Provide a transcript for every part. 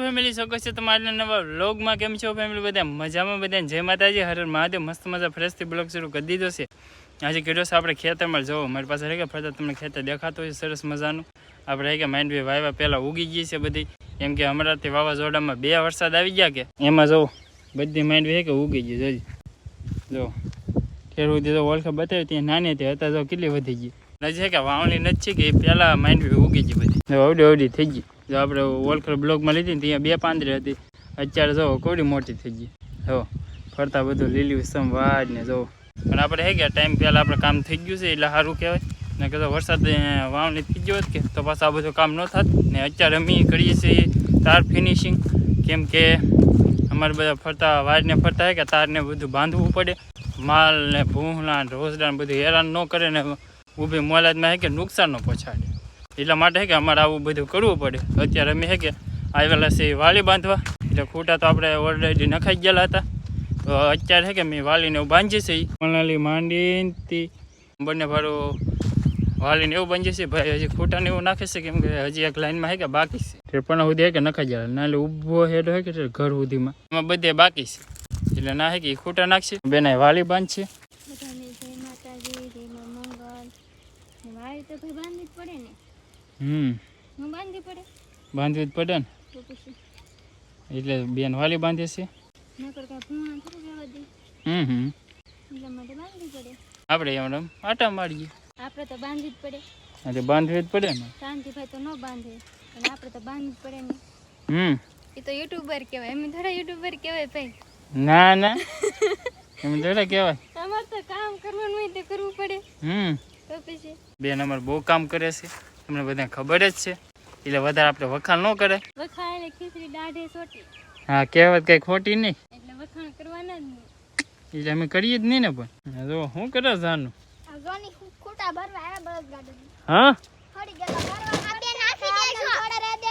Family શકો છો? તમારા નવા વ્લોગમાં કેમ છો ફેમિલી? બધા મજામાં? બધા જય માતાજી. હર મહાદેવ. મસ્ત મજા ફ્રેશથી બ્લોગ શરૂ કરી દીધો છે. આજે કર્યો છે આપણે ખેતરમાં જવો. મારી પાસે રહે કે ફરતા તમને ખેતર દેખાતું હોય સરસ મજાનું. આપણે કે માઇન્ડ બી વાવ્યા પહેલાં ઉગી ગઈ છે બધી. કેમ કે હમણાંથી વાવાઝોડામાં બે વરસાદ આવી ગયા કે? એમાં જવો બધી માઇન્ડ બી કે ઉગી ગઈ જોઈ. જો ખેડૂત તો ઓળખ બતાવી ત્યાં નાની હતી હતા તો કેટલી વધી ગઈ. નજી કે વાવણી નથી કે એ પહેલાં માઇન્ડ બી ઉગી ગઈ બધી. આવડી આવડી થઈ ગઈ. જો આપણે ઓળખર બ્લોકમાં લીધી ને ત્યાં બે પાંદરી હતી. અત્યારે જો કોડી મોટી થઈ ગઈ. જો, ફરતા બધું લીલી સમ વાડ ને જો. પણ આપણે હે ગયા, ટાઈમ પહેલાં આપણે કામ થઈ ગયું છે, એટલે સારું કહેવાય. ને કે વરસાદ વાવણી થઈ ગયો હોત કે, તો પાછું આ બધું કામ ન થાત. ને અત્યારે અમે કરીએ છીએ તાર ફિનિશિંગ કેમ કે અમારે બધા ફરતા વાડને ફરતા હોય કે, તારને બધું બાંધવું પડે. માલ ને ભૂંગળા રોસડા બધું હેરાન ન કરે ને ઊભી મોલાદમાં હે કે નુકસાન ન પહોંચાડે. એટલા માટે કે અમારે આવું બધું કરવું પડે. અત્યારે અમે હે કે આવેલા છે વાલી બાંધવા. એટલે ખૂટા તો આપણે ઓલરેડી નખાઈ ગયેલા હતા. તો અત્યારે હે કે મેં વાલીને એવું બાંધીએ છે મનાલી માંડીથી બંને ભાડું વાલીને એવું બાંધીએ છે ભાઈ હજી ખૂટાને એવું નાખે છે કેમ કે હજી એક લાઈનમાં હે કે બાકી છે. પણ સુધી હે કે નખાઈ ગયા નાલે ઊભો હેડો હે કે ઘર સુધીમાં. એમાં બધે બાકી છે. એટલે ના હે કે એ ખૂટા નાખશે. બેને વાલી બાંધશે બધાને જય માતાજી જય મા મંગલ ને વાળી તો ભાઈ બાંધવી જ પડે ને હમ. બાંધવી પડે. બાંધવી જ પડે ને? એટલે બેન વાલી બાંધે છે? હમ હમ. આપણે એમ આટા મારીએ. આપણે તો બાંધવી જ પડે. એટલે બાંધવી જ પડે ને? શાંતિભાઈ તો ન બાંધે અને આપણે તો બાંધવી જ પડે ને. હમ. એ તો યુટ્યુબર કહેવાય. એમ થોડા યુટ્યુબર કહેવાય ભાઈ. ના ના. એમ થોડા કહેવાય. અમારે તો કામ કરવાનું હોય તો કરવું પડે. હમ. તો પછી? બેન અમારે બહુ કામ કરે છે. તમને બધાને ખબર જ છે. એટલે વધારે આપણે વખાણ ન કરે. વખાણ એટલે ખીચડી દાઢે સોટી. હા કહેવત કઈ ખોટી નહીં. એટલે વખાણ કરવાના જ નહીં. એટલે અમે કરીએ જ નહીં ને પણ. જો શું કરે જાનું? આ જોની ખૂટા ભરવા આવ્યા બળદ ગાડી હા? થોડી ગયેલા ભરવા આ બે નાખી દેજો થોડા રહે દે.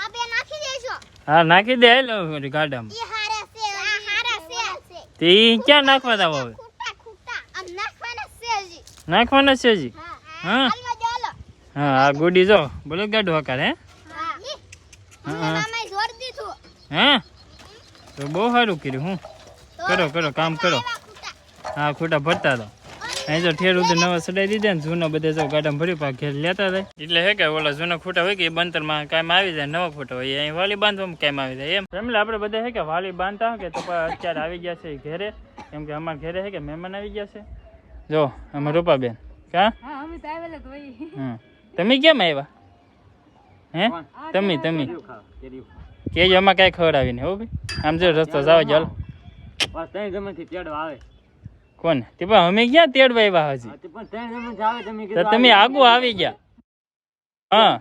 આ બે નાખી દેજો હા નાખી દે હેલો ગાડામાં. ઈ હારે છે આ હારે છે. તે ઈ ક્યાં નાખવા તા હવે? ખૂટા ખૂટા. આમ નાખવાના છે નાખવાના છે હજી? હા. હા હા આ ગુડી જો બોલો ગાડો હકાર હે? હા. હા. હે. તો બહુ સારું કર્યું હું. કરો કરો કામ કરો. હા ખોટા ભરતા તો અહીં જો ઠેર ઉધર નવા સડાઈ દીધા ને જૂના બધા જો ગાડામાં ભરી પાક ઘેર લેતા થાય એટલે હે કે ઓલા જૂના ખોટા હોય કે એ બંતરમાં કામ આવી જાય નવા ખોટા હોય એ અહીં વાલી બાંધવામાં કામ આવી જાય એમ. ફેમિલી આપણે બધા હે કે વાલી બાંધતા કે તો અત્યારે આવી ગયા છે ઘેરે. કેમ કે અમારા ઘેરે હે કે મહેમાન આવી ગયા છે. જો અમારા રૂપાબેન. કા? હા અમે તો આવેલા તો ભાઈ હમ તમે કેમ આવ્યા? હે? તમે તમે. કેજો આમાં કાંઈ ખબર ને હો ભાઈ. આમ જો રસ્તો જાવ ચાલ. કોને? તે પણ અમે ક્યાં તેડવા આવ્યા હજી? તે તમે તો તમે આગુ આવી ગયા. હા.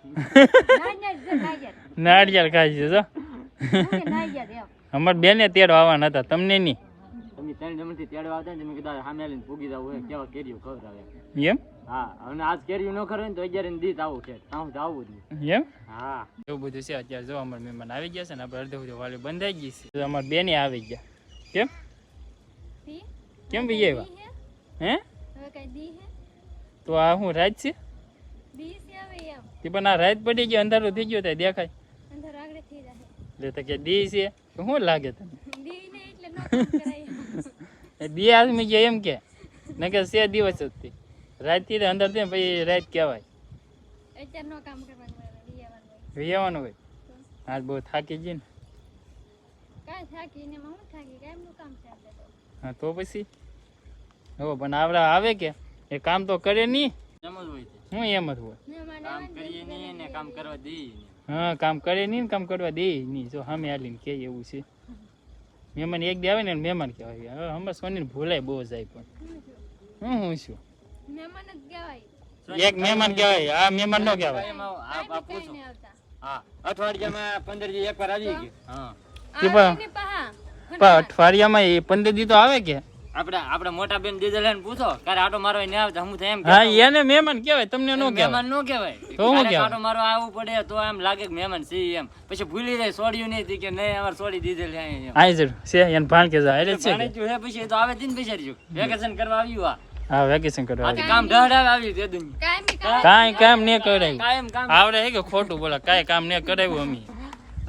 નાળિયેર ખાઈ છે અમારે અમાર બેને તેડવા આવવાના હતા તમને નહીં. તમે ત્રણ જમણથી તેડવા આવતા ને તમે કીધું આ સામે આવીને પૂગી જાવ હોય કેવા કેરીયું ખવડાવે એમ. હા અને આજ કેરીયું ન ખરો ને તો અગિયાર ને દીત આવું છે. આવું તો આવું જ નહીં એમ? હા. એવું બધું છે અત્યારે જો અમારા મહેમાન આવી ગયા છે ને આપણે અડધો અડધો વાલી બંધાઈ ગઈ છે. તો અમારા બેને આવી ગયા. કેમ? કેમ બી આવ્યા? હે? હવે કઈ દી હે? તો આ હું રાત છે? દી છે હવે એમ. તે પણ આ રાત પડી ગઈ અંધારું થઈ ગયું ત્યાં દેખાય. અંદર આગળ થઈ જાય. એટલે તો કે દી છે. તો શું લાગે તમને? દી આદમી ગયા એમ કે. ન કે છે દિવસ જ તે. રાતથી તો અંદર તે પછી રાત કહેવાય. અત્યારે નો કામ કરવાનું હોય દી હોય. વિયાવાનું હોય. આજ બહુ થાકી ગઈ ને. કાંઈ થાકી ને હું થાકી કાંઈ એમનું કામ છે હા તો પછી? હો પણ આવડા આવે કે? એ કામ તો કરે નહીં. એમ જ હોય છે હું એમ જ હોય. કામ કરીએ નહીં ને કામ કરવા દે હા કામ કરે નહીં ને કામ કરવા દે નહીં. જો સામે હાલીને કે એવું છે. મહેમાન એક દે આવે ને મહેમાન કહેવાય. હવે હમણાં સોની ભૂલાય બહુ જાય પણ. હું હું છું? મહેમાન જ કહેવાય. એક મહેમાન કહેવાય આ મહેમાન નો કહેવાય. આ પૂછો હા અઠવાડિયામાં પંદર દી એકવાર આવી ગયું. હા. અઠવાડિયામાં એ પંદર દી તો આવે કે? આપણે આપણે મોટા બેન દીધેલ પૂછો ક્યારે આટો મારવા ન આવતા હું એમ હા એને મહેમાન કહેવાય તમને નો કહેવાય. મહેમાન નો કહેવાય. તો હું કહેવાય? આટો મારવા આવવું પડે તો એમ લાગે કે મહેમાન છે એમ. પછી ભૂલી જાય છોડ્યું નહીં કે નહીં અમાર છોડી દીધેલ છે એમ આઈ જરૂર. છે એન ભાણ કે જા એટલે છે. ભાણેજ્યું છે પછી તો આવે જ ને બિચાર્યું વેકેશન કરવા આવ્યું આ. હા વેકેશન કરવા આ કામ ઢહડાવે આવ્યું તે દુનિયા. કાંઈ કામ. ને કામ આવડે હે કે ખોટું બોલા કાઈ કામ ને કરાવ્યું અમે.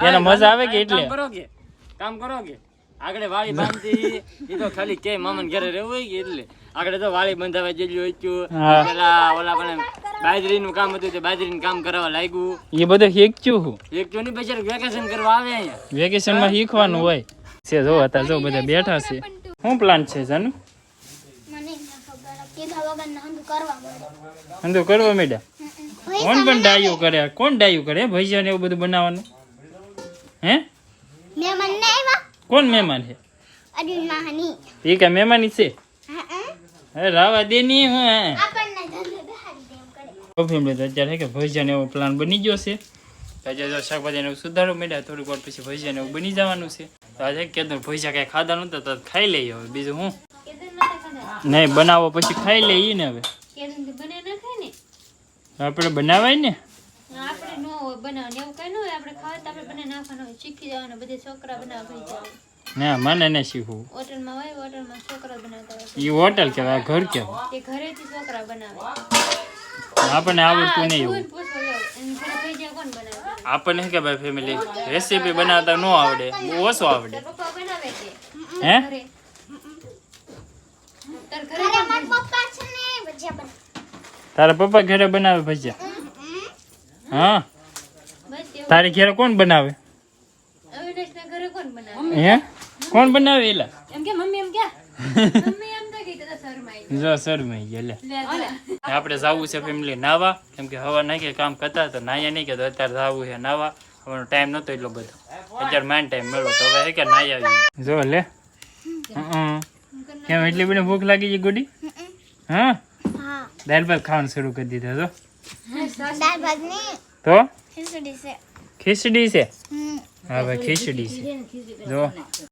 એને મજા આવે કે એટલે? કામ કરો કે? કામ કરો કે? આગળ વાળી બાંધી એ તો ખાલી કે મામા ઘરે રહેવું હોય કે એટલે. આગળ તો વાળી બંધાવા જેટલું હતું. પેલા ઓલા પણ બાજરીનું કામ હતું તે બાજરીનું કામ કરાવવા લાગ્યું. એ બધું શીખશું હું. એક નહીં ની બચાર વેકેશન કરવા આવે અહીંયા. વેકેશનમાં શીખવાનું હોય. છે જો હતા જો બધા બેઠા છે. શું પ્લાન છે જાનુ? મને અંધો કરવા મેડા કોણ પણ ડાયું કરે? કોણ ડાયું કરે ભજીયા ને એવું બધું બનાવવાનું? હે? મહેમાન ને આવ્યા કોણ મહેમાન છે? અર્જુન માહની એ કઈ મહેમાન છે? અરે રાવા દે ની હું હે. ફેમિલી તો અત્યારે કે ભજીયાને એવો પ્લાન બની ગયો છે. આજે જો શાકભાજીને એવું સુધારો મળ્યા થોડીક વાર પછી ભજીયાને એવું બની જવાનું છે. તો આજે કાંઈ ખાધા નહોતા તો ખાઈ લઈએ હવે. બીજું હું? નતા નહીં બનાવો પછી ખાઈ લઈએ ને હવે. આપણે બનાવાય ને? બનાવવાનું એવું કઈ ન હોય આપણે ખાવા તો આપણે બને નાખવાનું હોય શીખી જવાનું બધે છોકરા બનાવવા થઈ જાય. ના મને ન શીખવું. હોટલમાં હોય હોટલમાં છોકરા બનાવતા હોય. એ હોટલ કહેવાય આ ઘર કહેવાય. તે ઘરેથી છોકરા બનાવે. આપણને આવડતું નહીં એવું. કોણ પૂછો લ્યો એમ ઘરે થઈ જાય કોણ બનાવે? આપણને શું કે ભાઈ ફેમિલી રેસીપી બનાવતા ન આવડે બહુ ઓછો આવડે. તાર પપ્પા બનાવે છે હે? ઘરે? તાર ઘરે મારા પપ્પા છે ને ભજીયા બનાવે. તારા પપ્પા ઘરે બનાવે ભજીયા? હા બસ એવું તારી ઘેર કોણ બનાવે? કોણ બનાવે? હે? કોણ બનાવે એલા? એમ કે મમ્મી એમ કે. મમ્મી એમ તો કે તો શરમાઈ જો શરમાઈ ગયા લે. આપણે જવું છે ફેમિલી નાવા. કેમ કે હવા નાખી કામ કરતા તો નાયા નહીં કે તો અત્યારે જવું છે નાવા. હવે ટાઈમ નહોતો એટલો બધો. અત્યારે માઇન્ડ ટાઈમ મળ્યો તો હવે કે નાઈ આવી જો લે. હં. કેમ એટલી બધી ભૂખ લાગી છે ગોડી? હા? હા. દાળ ભાત ખાવાનું શરૂ કરી દીધા તો દાળ ભાતની તો? ખીચડી છે. ખીચડી છે હા ભાઈ ખીચડી છે જો.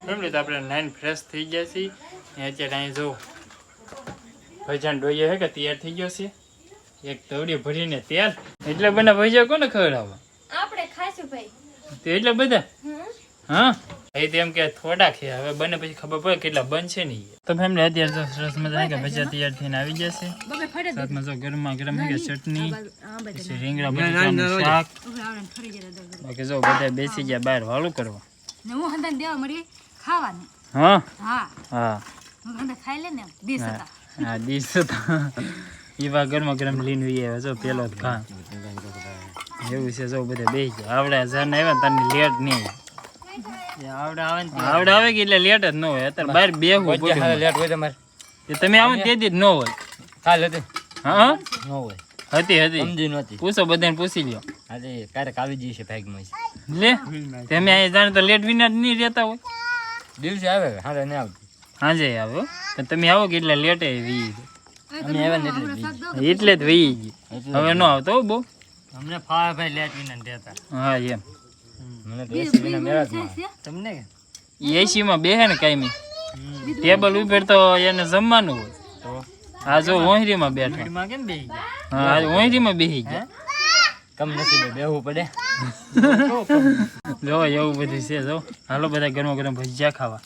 ફેમિલી તો આપણે નાઈન ફ્રેશ થઈ ગયા છીએ. અત્યારે અહીં જો ભજન ડોયો હે કે તૈયાર થઈ ગયો છે. એક તવડી ભરીને તૈયાર એટલે બધા ભજીયા કોને ખવડાવવા? આપણે ખાશું ભાઈ. તો એટલે બધા? હા? એ તો એમ કે થોડાક છે. હવે બને પછી ખબર પડે કેટલા બનશે નહીં તો ફેમિલી અત્યારે તો સરસ મજા કે ભજીયા તૈયાર થઈને આવી જશે. સાથમાં જો ગરમા ગરમ હે કે ચટણી પછી રીંગણા બટાકાનું શાક. બાકી જો બધા બેસી ગયા બહાર વાળું કરવા હું હંદાને દેવા મળી ખાવાની. હા? હા. હા. હું ખાઈ લે ને દીસ હતા. હા દીસ તો એવા ગરમા ગરમ લીન વી આવ્યા જો પેલો ખા. એવું છે જો બધા બેસી ગયા. આવડે જાને આવ્યા તને લેટ નહીં. આવડે આવે કે એટલે લેટ જ ન હોય. અત્યારે બહાર બેહવું લેટ હોય તમારે તમે આવો ને જ ન હોય. કાલ હતી. હા ન હોય. હતી હતી. સમજી નહોતી પૂછો બધાને પૂછી લ્યો. આજે ક્યારેક આવી જશે ભાગમાં લે તમે જાણે તો લેટ વિના જ નહીં રહેતા હોય. દિવસે આવે હારે નહીં આવતું. હાજે આવ્યો તો તમે આવો કે એટલે લેટે વી અમે આવ્યા ને એટલે એટલે જ વહી ગઈ હવે ન આવતો હો બહુ. અમને ફાવે ભાઈ લેટ વિના રહેતા. હા એમ. મને તો એસી વિના મેળા જ માં તમને કે? એસી માં બેહે ને કાયમી ટેબલ ઉપર તો એને જમવાનું હોય. તો? આ જો ઓહરીમાં બેઠા. માં કેમ બેહી ગયા? હા આ ઓહરીમાં બેસી ગયા. કમ નસીબે બેહવું પડે. જો એવું બધું છે જો. હાલો બધા ગરમા ગરમ ભજીયા ખાવા.